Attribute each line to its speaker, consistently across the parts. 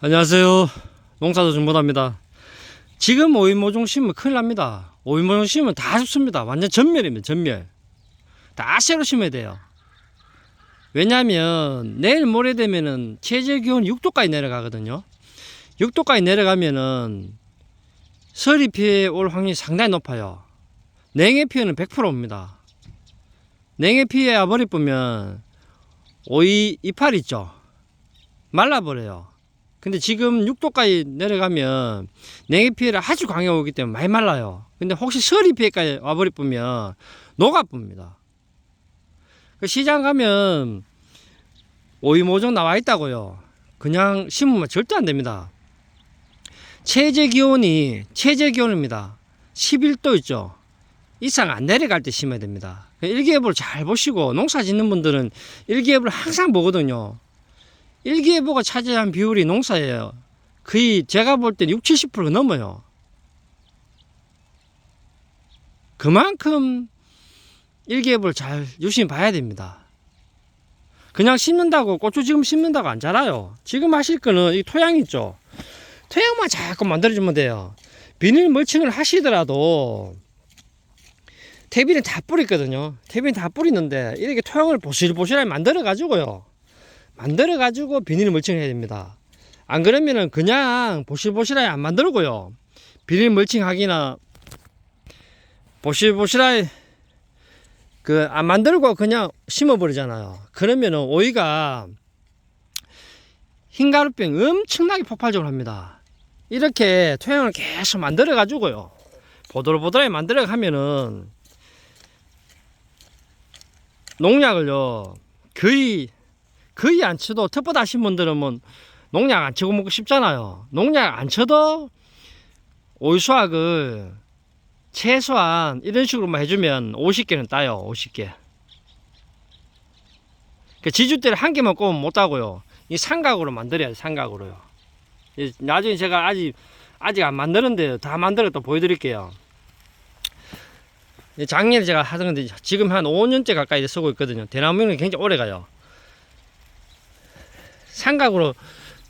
Speaker 1: 안녕하세요. 농사도 정보답니다. 지금 오이모종 심으면 큰일 납니다. 오이모종 심으면 다 죽습니다. 완전 전멸입니다. 전멸. 다 새로 심어야 돼요. 왜냐하면 내일 모레 되면은 최저 기온이 6도까지 내려가거든요. 6도까지 내려가면은 서리 피해 올 확률이 상당히 높아요. 냉해 피해는 100%입니다. 냉해 피해 와버리 보면 오이 이파리 있죠. 말라버려요. 근데 지금 6도까지 내려가면 냉해 피해가 아주 강하게 오기 때문에 많이 말라요. 근데 혹시 서리 피해까지 와버리 보면 녹아붑니다. 그 시장 가면 오이 모종 나와 있다고요. 그냥 심으면 절대 안 됩니다. 최저 기온이 최저 기온입니다. 11도 있죠. 이상 안 내려갈 때 심어야 됩니다. 일기예보를 잘 보시고 농사 짓는 분들은 일기예보를 항상 보거든요. 일기예보가 차지한 비율이 농사예요. 거의 제가 볼때 6, 70% 넘어요. 그만큼 일기예보를 잘 유심히 봐야 됩니다. 그냥 심는다고 고추 지금 심는다고 안 자라요. 지금 하실 거는 이 토양 있죠. 토양만 자꾸 만들어주면 돼요. 비닐 멀칭을 하시더라도 태비는 다 뿌리거든요. 태비는 다 뿌리는데 이렇게 토양을 보실보실하게 만들어 가지고요. 만들어 가지고 비닐 멀칭을 해야 됩니다. 안 그러면은 그냥 보실보실하게 안 만들고요. 비닐 멀칭하기나 보실보실하게 그 안 만들고 그냥 심어 버리잖아요. 그러면은 오이가 흰가루병 엄청나게 폭발적으로 합니다. 이렇게 토양을 계속 만들어 가지고요. 보들보들하게 만들어 가면은 농약을요 거의 거의 안 쳐도 텃밭 하신 분들은 뭐 농약 안 치고 먹고 싶잖아요. 농약 안 쳐도 오이 수확을 최소한 이런 식으로만 해주면 50개는 따요. 50개. 그 지주대를 한 개만 꼽으면 못 따고요. 이 삼각으로 만들어야 돼. 삼각으로요. 이 나중에 제가 아직 아직 안 만드는데 다 만들어 또 보여드릴게요. 이 작년에 제가 하던 건데 지금 한 5년째 가까이 쓰고 있거든요. 대나무는 굉장히 오래 가요. 삼각으로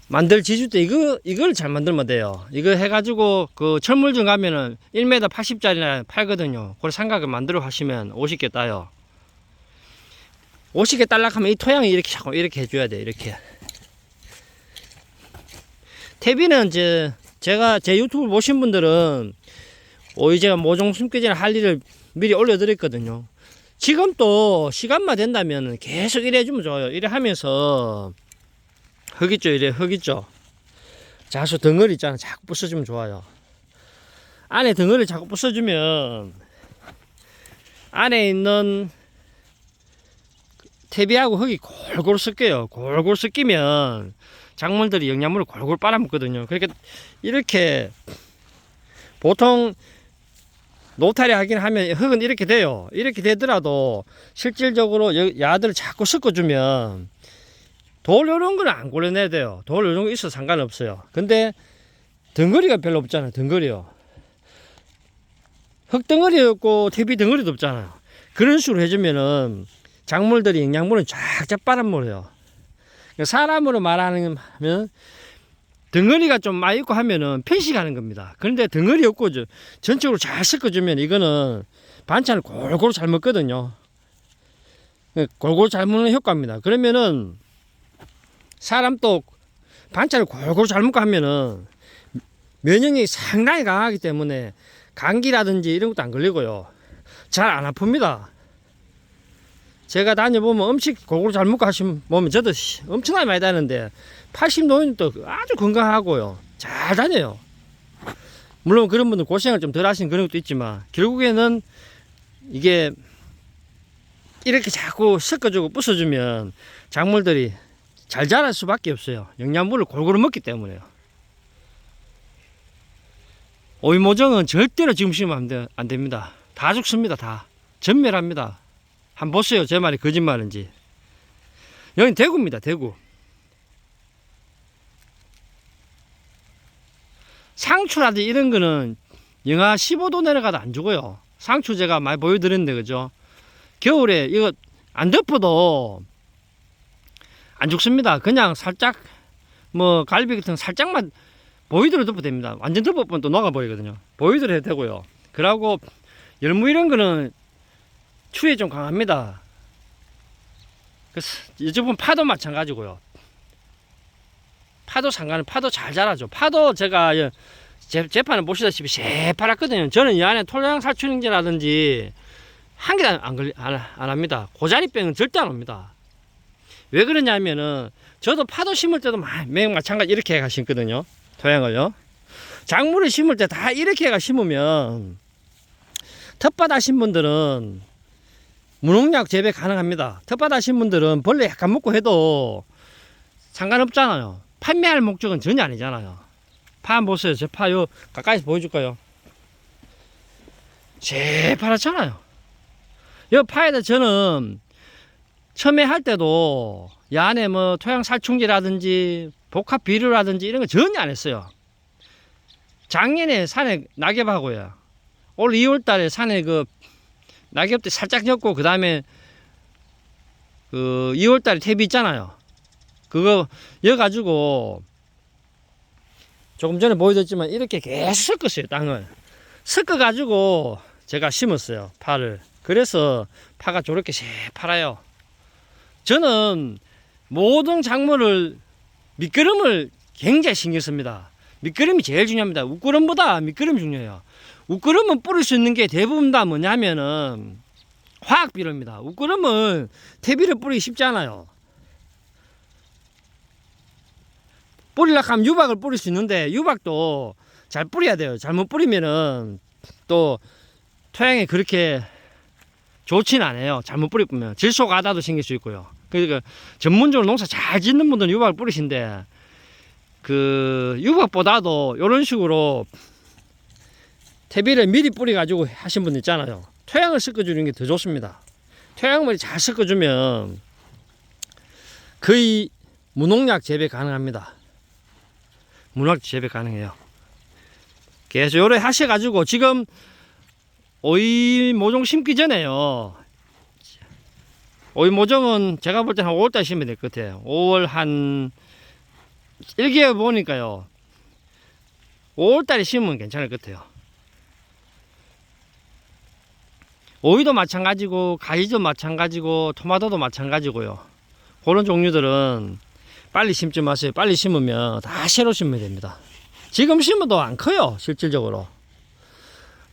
Speaker 1: 만들 지주대 이거 이걸 잘 만들면 돼요. 이거 해가지고 그 철물점 가면은 1m 80짜리나 팔거든요. 그걸 삼각을 만들어 하시면 50개 따요. 50개 딸락하면 이 토양이 이렇게 자꾸 이렇게 해줘야 돼. 이렇게. 태비는 이제 제가 제 유튜브 보신 분들은 오이 제가 모종 숨기 전에 할 일을 미리 올려드렸거든요. 지금 또 시간만 된다면 계속 이래 주면 좋아요. 이래 하면서 흙 있죠, 이래 흙 있죠. 자수 덩어리 있잖아. 자꾸 부숴주면 좋아요. 안에 덩어리 자꾸 부숴주면 안에 있는 태비하고 흙이 골고루 섞여요. 골고루 섞이면 작물들이 영양분을 골고루 빨아먹거든요. 그러니까 이렇게 보통 노타리 하긴 하면 흙은 이렇게 돼요. 이렇게 되더라도 실질적으로 여- 야들을 자꾸 섞어주면 돌 요런 거는 안 골라내야 돼요. 돌 요런 거 있어도 상관없어요. 근데 덩어리가 별로 없잖아요. 덩어리요. 흙덩어리 없고 태비 덩어리도 없잖아요. 그런 식으로 해주면은 작물들이 영양분을 쫙쫙 빨아먹어요. 그러니까 사람으로 말하는 하면 덩어리가 좀 많이 있고 하면은 편식하는 겁니다. 그런데 덩어리 없고 저 전적으로 잘 섞어주면 이거는 반찬을 골고루 잘 먹거든요. 골고루 잘 먹는 효과입니다. 그러면은 사람 또 반찬을 골고루 잘 먹고 하면은 면역력이 상당히 강하기 때문에 감기라든지 이런 것도 안 걸리고요. 잘 안 아픕니다. 제가 다녀보면 음식 골고루 잘 먹고 하시면 보면 저도 씨, 엄청나게 많이 다는데 80 노인도 아주 건강하고요. 잘 다녀요. 물론 그런 분들 고생을 좀 덜 하시는 그런 것도 있지만 결국에는 이게 이렇게 자꾸 섞어주고 부숴주면 작물들이 잘 자랄 수밖에 없어요. 영양분을 골고루 먹기 때문에요. 오이 모종은 절대로 지금 심으면 안 됩니다. 다 죽습니다. 다 전멸합니다. 한번 보세요. 제 말이 거짓말인지. 여긴 대구입니다. 대구. 상추라든지 이런 거는 영하 15도 내려가도 안 죽어요. 상추 제가 많이 보여드렸는데 그죠? 겨울에 이거 안 덮어도 안 죽습니다. 그냥 살짝 뭐 갈비 같은 거 살짝만 보이드로 덮어도 됩니다. 완전 덮어보면 또 녹아버리거든요. 보이드로 해도 되고요. 그러고 열무 이런 거는 추위에 좀 강합니다. 그래서 이쪽은 파도 마찬가지고요. 파도 상관은 파도 잘 자라죠. 파도 제가 예, 재, 재판을 보시다시피 새파랗거든요. 저는 이 안에 토양 살충제라든지 한 개도 안, 안, 안 합니다. 고자리병은 절대 안 옵니다. 왜 그러냐면은 저도 파도 심을 때도 마- 매우 마찬가지 이렇게 해가 심거든요. 토양을요. 작물을 심을 때 다 이렇게 해가 심으면 텃밭 하신 분들은 무농약 재배 가능합니다. 텃밭 하신 분들은 벌레 약간 먹고 해도 상관없잖아요. 판매할 목적은 전혀 아니잖아요. 파 한번 보세요. 제 파 요 가까이서 보여줄까요? 새파랗잖아요. 이 파에다 저는 처음에 할 때도 이 안에 뭐 토양 살충제라든지 복합 비료라든지 이런 거 전혀 안 했어요. 작년에 산에 낙엽하고요. 올 2월 달에 산에 그 낙엽도 살짝 엮고 그 다음에 그 2월 달에 퇴비 있잖아요. 그거 여 가지고 조금 전에 보여줬지만 이렇게 계속 섞었어요 땅을 섞어 가지고 제가 심었어요 파를 그래서 파가 저렇게 새파라요 저는 모든 작물을 밑거름을 굉장히 신경 씁니다 밑거름이 제일 중요합니다 웃거름보다 밑거름이 중요해요 웃거름은 뿌릴 수 있는 게 대부분 다 뭐냐면은 화학 비료입니다 웃거름은 퇴비를 뿌리기 쉽지 않아요 뿌리려고 하면 유박을 뿌릴 수 있는데 유박도 잘 뿌려야 돼요. 잘못 뿌리면은 또 토양에 그렇게 좋지는 않아요. 잘못 뿌리면 질소 가다도 생길 수 있고요. 그러니까 전문적으로 농사 잘 짓는 분들은 유박을 뿌리신데 그 유박보다도 이런 식으로 퇴비를 미리 뿌려가지고 하신 분 있잖아요. 토양을 섞어주는 게 더 좋습니다. 토양물이 잘 섞어주면 거의 무농약 재배 가능합니다. 문학 재배 가능해요. 계속 요래 하셔가지고 지금 오이 모종 심기 전에요. 오이 모종은 제가 볼 때 한 5월달 심으면 될 것 같아요. 5월 한 1개월 보니까요. 5월달에 심으면 괜찮을 것 같아요. 오이도 마찬가지고 가지도 마찬가지고 토마토도 마찬가지고요. 그런 종류들은 빨리 심지 마세요. 빨리 심으면 다 새로 심으면 됩니다. 지금 심어도 안 커요, 실질적으로.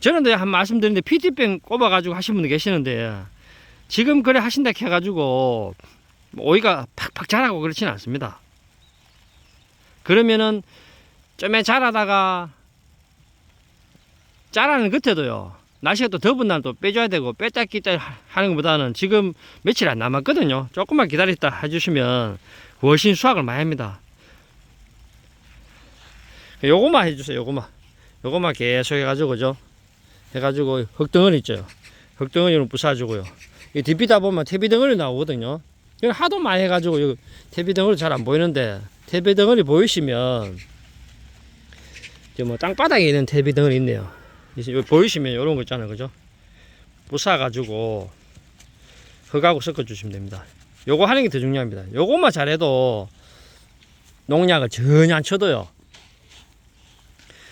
Speaker 1: 저는 한 말씀 드리는데 PT병 꼽아가지고 하신 분들 계시는데 지금 그래 하신다 해가지고 오이가 팍팍 자라고 그렇지는 않습니다. 그러면은 좀에 자라다가 자라는 끝에도요. 날씨가 또 더운 날 또 빼줘야 되고 뺐다 끼다 하는 것보다는 지금 며칠 안 남았거든요. 조금만 기다렸다 해주시면 훨씬 수확을 많이 합니다. 요거만 해주세요. 요거만. 요거만 계속 해가지고 그죠? 해가지고 흙덩어리 있죠. 흙덩어리는 부숴주고요. 이 뒷비다 보면 태비덩어리 나오거든요. 하도 많이 해가지고 태비덩어리 잘 안 보이는데 태비덩어리 보이시면 저뭐 땅바닥에 있는 태비덩어리 있네요. 보이시면 이런 거 있잖아요. 그죠? 부숴가지고 흙하고 섞어주시면 됩니다. 요거 하는 게 더 중요합니다. 요것만 잘해도 농약을 전혀 안 쳐도요.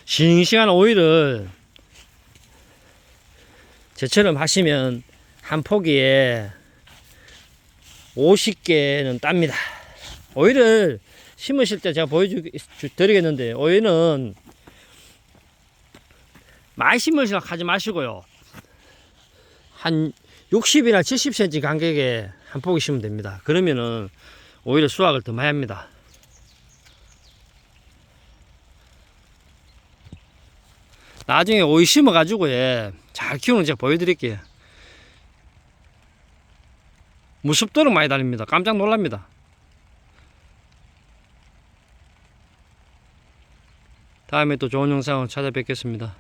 Speaker 1: 싱싱한 오이를 저처럼 하시면 한 포기에 50개는 땁니다. 오이를 심으실 때 제가 보여드리겠는데 오이는 많이 심으시려고 하지 마시고요. 한 60이나 70cm 간격에 한 포기 심으면 됩니다. 그러면은 오히려 수확을 더 많이 합니다. 나중에 오이 심어가지고 예, 잘 키우는 제가 보여드릴게요. 무섭도록 많이 달립니다. 깜짝 놀랍니다. 다음에 또 좋은 영상을 찾아뵙겠습니다.